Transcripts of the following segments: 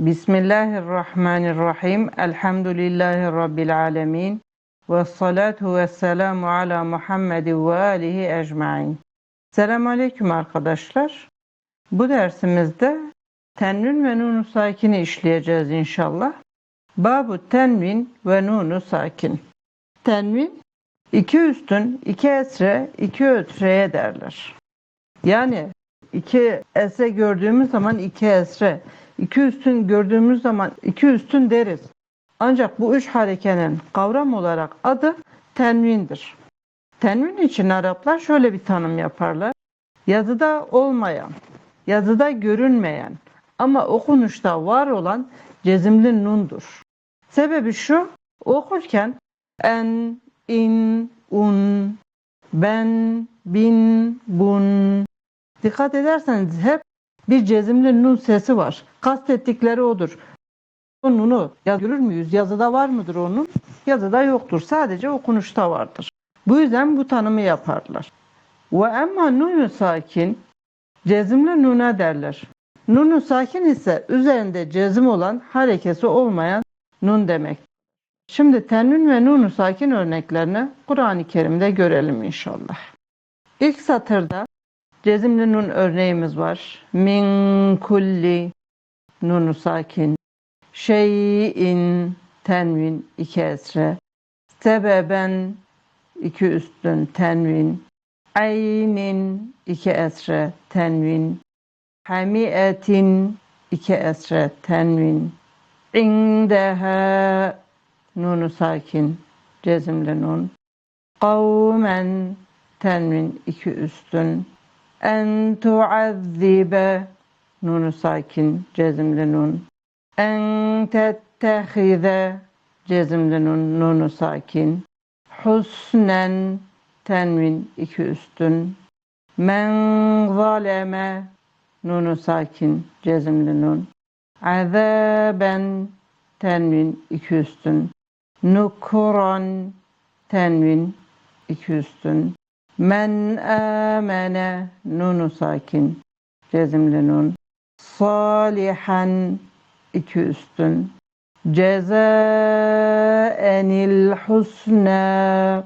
Bismillahirrahmanirrahim. Elhamdülillahi Rabbil alemin. Ve salatu ve selamu ala Muhammed ve alihi ecmain. Selamun Aleyküm arkadaşlar. Bu dersimizde tenvin ve nunu sakini işleyeceğiz inşallah. Babu tenvin ve nunu sakin. Tenvin iki üstün, iki esre, iki ötreye derler. Yani iki esre gördüğümüz zaman iki esre, iki üstün gördüğümüz zaman iki üstün deriz. Ancak bu üç harekenin kavram olarak adı tenvindir. Tenvin için Araplar şöyle bir tanım yaparlar. Yazıda olmayan, yazıda görünmeyen ama okunuşta var olan cezimli nundur. Sebebi şu, okurken en, in, un, ben, bin, bun. Dikkat ederseniz hep bir cezimli nun sesi var. Kastettikleri odur. Nunu görür müyüz? Yazıda var mıdır onun? Yazıda yoktur. Sadece okunuşta vardır. Bu yüzden bu tanımı yaparlar. Ve emma nunu sakin cezimli nuna derler. Nunu sakin ise üzerinde cezim olan harekesi olmayan nun demek. Şimdi tenvin ve nunu sakin örneklerini Kur'an-ı Kerim'de görelim inşallah. İlk satırda cezimli nun örneğimiz var. Min kulli nunu sakin. Şeyin tenvin iki esre. Sebeben iki üstün tenvin. Aynin iki esre tenvin. Hamiyetin iki esre tenvin. İndeha nunu sakin cezimli nun. Kavmen tenvin iki üstün. En tuazzibe nunu sakin cezimli nun. En tettehize cezimli nun nunu sakin. Husnen tenvin iki üstün. Men zaleme nunu sakin cezimli nun. Azaben tenvin iki üstün. Nukuran tenvin iki üstün. Men amene nunu sakin cezimli nun. Salihan iki üstün. Cezaenil husna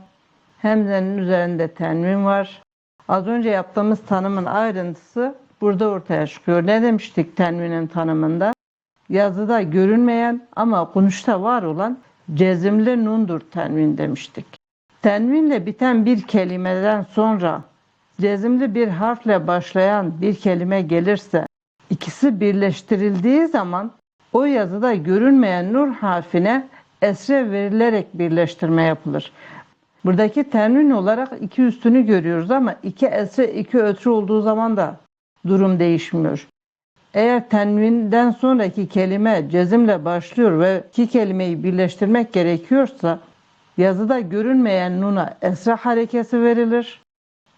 hemzenin üzerinde tenvin var. Az önce yaptığımız tanımın ayrıntısı burada ortaya çıkıyor. Ne demiştik tenvinin tanımında? Yazıda görünmeyen ama okunuşta var olan cezimli nundur tenvin demiştik. Tenvinle biten bir kelimeden sonra cezimli bir harfle başlayan bir kelime gelirse ikisi birleştirildiği zaman o yazıda görünmeyen nur harfine esre verilerek birleştirme yapılır. Buradaki tenvin olarak iki üstünü görüyoruz ama iki esre iki ötrü olduğu zaman da durum değişmiyor. Eğer tenvinden sonraki kelime cezimle başlıyor ve iki kelimeyi birleştirmek gerekiyorsa yazıda görünmeyen nuna esra harekesi verilir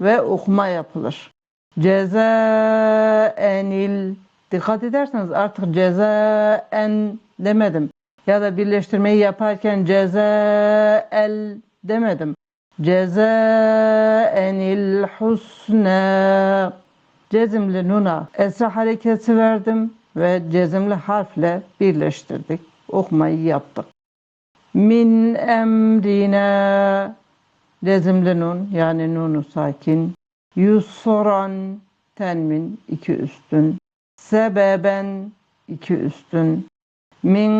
ve okuma yapılır. Cezaenil dikkat ederseniz artık cezaen demedim. Ya da birleştirmeyi yaparken cezael demedim. Cezaenil husna cezimli nuna esra hareketi verdim ve cezimli harfle birleştirdik. Okumayı yaptık. Min emrina cezimli nun yani nunu sakin. Yusran tenmin iki üstün. Sebeben iki üstün. Min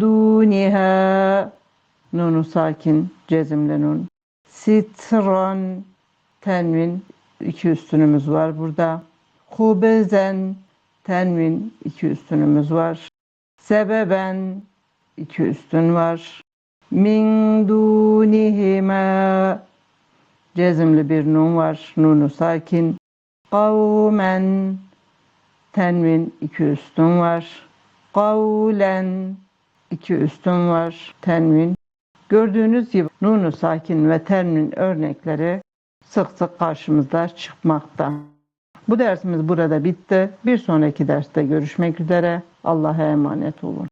duniha nunu sakin cezimli nun. Sitran tenvin iki üstünümüz var burada. Hubezen tenvin iki üstünümüz var. Sebeben iki üstün var. Min dunihima cezimli bir nun var. Nunu sakin. Kavmen tenvin iki üstün var. Kavlen iki üstün var. Tenvin. Gördüğünüz gibi nunu sakin ve tenvin örnekleri sık sık karşımızda çıkmakta. Bu dersimiz burada bitti. Bir sonraki derste görüşmek üzere. Allah'a emanet olun.